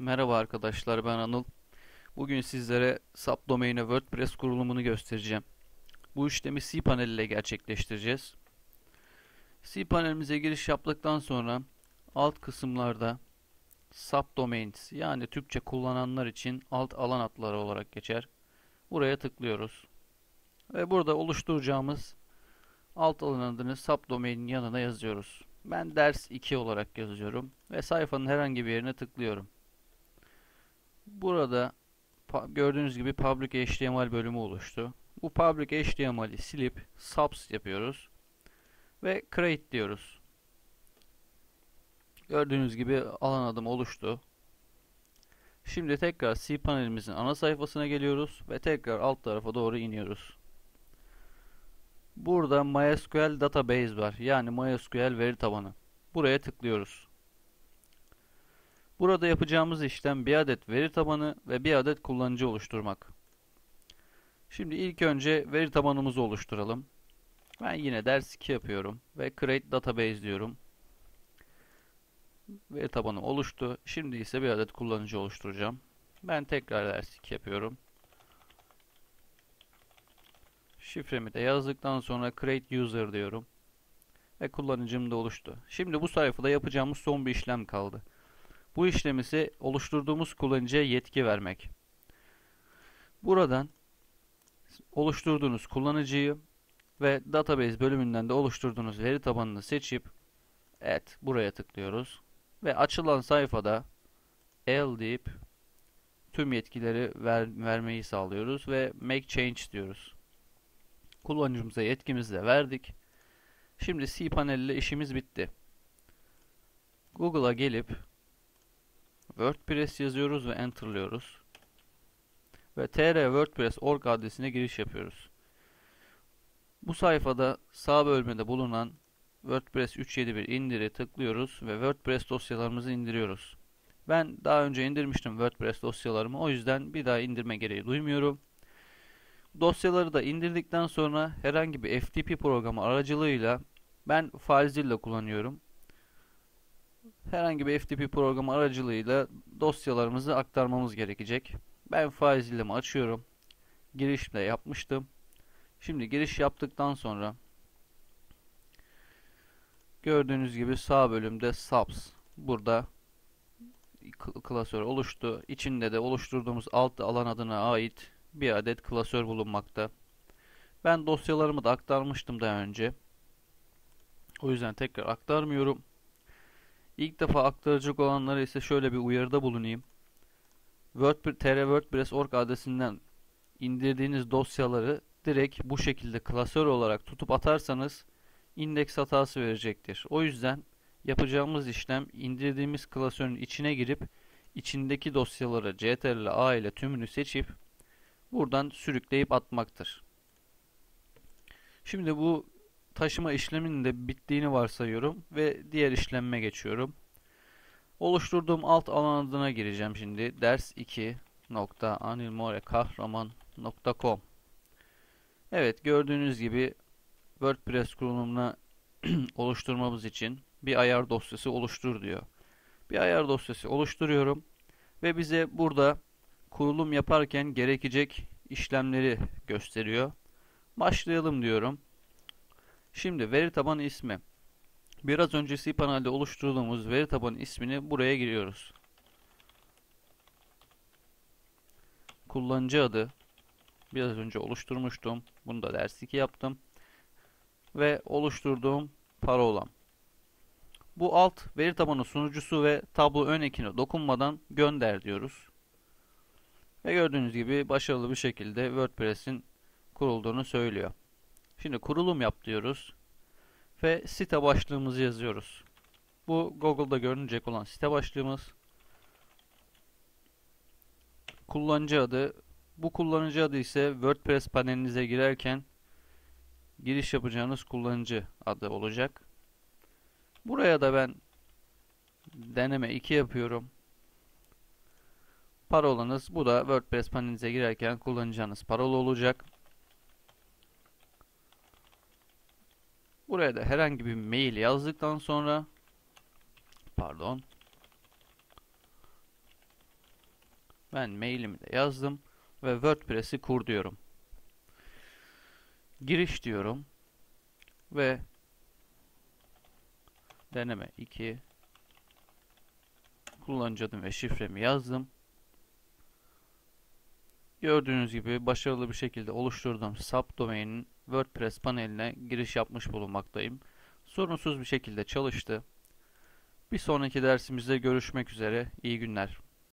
Merhaba arkadaşlar ben Anıl. Bugün sizlere subdomain'e WordPress kurulumunu göstereceğim. Bu işlemi cPanel ile gerçekleştireceğiz. cPanel'imize giriş yaptıktan sonra alt kısımlarda subdomains yani Türkçe kullananlar için alt alan adları olarak geçer. Buraya tıklıyoruz. Ve burada oluşturacağımız alt alan adını subdomain'in yanına yazıyoruz. Ben ders 2 olarak yazıyorum ve sayfanın herhangi bir yerine tıklıyorum. Burada gördüğünüz gibi public HTML bölümü oluştu. Bu public HTML'i silip subs yapıyoruz ve create diyoruz. Gördüğünüz gibi alan adım oluştu. Şimdi tekrar cPanel'imizin ana sayfasına geliyoruz ve tekrar alt tarafa doğru iniyoruz. Burada MySQL database var. Yani MySQL veri tabanı. Buraya tıklıyoruz. Burada yapacağımız işlem bir adet veri tabanı ve bir adet kullanıcı oluşturmak. Şimdi ilk önce veri tabanımızı oluşturalım. Ben yine ders 2 yapıyorum ve create database diyorum. Veri tabanı oluştu. Şimdi ise bir adet kullanıcı oluşturacağım. Ben tekrar ders 2 yapıyorum. Şifremi de yazdıktan sonra create user diyorum. Ve kullanıcım da oluştu. Şimdi bu sayfada yapacağımız son bir işlem kaldı. Bu işlem ise oluşturduğumuz kullanıcıya yetki vermek. Buradan oluşturduğunuz kullanıcıyı ve database bölümünden de oluşturduğunuz veri tabanını seçip evet buraya tıklıyoruz ve açılan sayfada el deyip tüm yetkileri ver, vermeyi sağlıyoruz ve make change diyoruz. Kullanıcımıza yetkimizi de verdik. Şimdi cPanel ile işimiz bitti. Google'a gelip WordPress yazıyoruz ve enterlıyoruz. Ve tr WordPress org adresine giriş yapıyoruz. Bu sayfada sağ bölmede bulunan WordPress 371 indiri tıklıyoruz ve WordPress dosyalarımızı indiriyoruz. Ben daha önce indirmiştim WordPress dosyalarımı o yüzden bir daha indirme gereği duymuyorum. Dosyaları da indirdikten sonra herhangi bir FTP programı aracılığıyla ben FileZilla kullanıyorum herhangi bir FTP programı aracılığıyla dosyalarımızı aktarmamız gerekecek. Ben FileZilla'mı açıyorum. Giriş de yapmıştım. Şimdi giriş yaptıktan sonra gördüğünüz gibi sağ bölümde subs burada klasör oluştu. İçinde de oluşturduğumuz alt alan adına ait bir adet klasör bulunmakta. Ben dosyalarımı da aktarmıştım daha önce. O yüzden tekrar aktarmıyorum. İlk defa aktaracak olanlara ise şöyle bir uyarıda bulunayım. WordPress, tr WordPress org adresinden indirdiğiniz dosyaları direkt bu şekilde klasör olarak tutup atarsanız indeks hatası verecektir. O yüzden yapacağımız işlem indirdiğimiz klasörün içine girip içindeki dosyaları ctrl a ile tümünü seçip buradan sürükleyip atmaktır. Şimdi bu taşıma işleminin de bittiğini varsayıyorum ve diğer işlemme geçiyorum. Oluşturduğum alt alan adına gireceğim şimdi. Ders 2 kahraman.com Evet gördüğünüz gibi WordPress kurulumuna oluşturmamız için bir ayar dosyası oluştur diyor. Bir ayar dosyası oluşturuyorum ve bize burada kurulum yaparken gerekecek işlemleri gösteriyor. Başlayalım diyorum. Şimdi veri tabanı ismi. Biraz önce cPanel'de oluşturduğumuz veri tabanı ismini buraya giriyoruz. Kullanıcı adı. Biraz önce oluşturmuştum. Bunu da ders 2 yaptım. Ve oluşturduğum parolam. Bu alt veri tabanı sunucusu ve tablo ön ekine dokunmadan gönder diyoruz. Ve gördüğünüz gibi başarılı bir şekilde WordPress'in kurulduğunu söylüyor. Şimdi kurulum yap diyoruz. Ve site başlığımızı yazıyoruz. Bu Google'da görünecek olan site başlığımız. Kullanıcı adı. Bu kullanıcı adı ise WordPress panelinize girerken giriş yapacağınız kullanıcı adı olacak. Buraya da ben deneme 2 yapıyorum. Parolanız bu da WordPress panelinize girerken kullanacağınız parola olacak. Buraya da herhangi bir mail yazdıktan sonra pardon Ben mailimi de yazdım ve WordPress'i kur diyorum. Giriş diyorum ve deneme 2 kullanıcı adım ve şifremi yazdım. Gördüğünüz gibi başarılı bir şekilde oluşturduğum subdomain'in WordPress paneline giriş yapmış bulunmaktayım. Sorunsuz bir şekilde çalıştı. Bir sonraki dersimizde görüşmek üzere. İyi günler.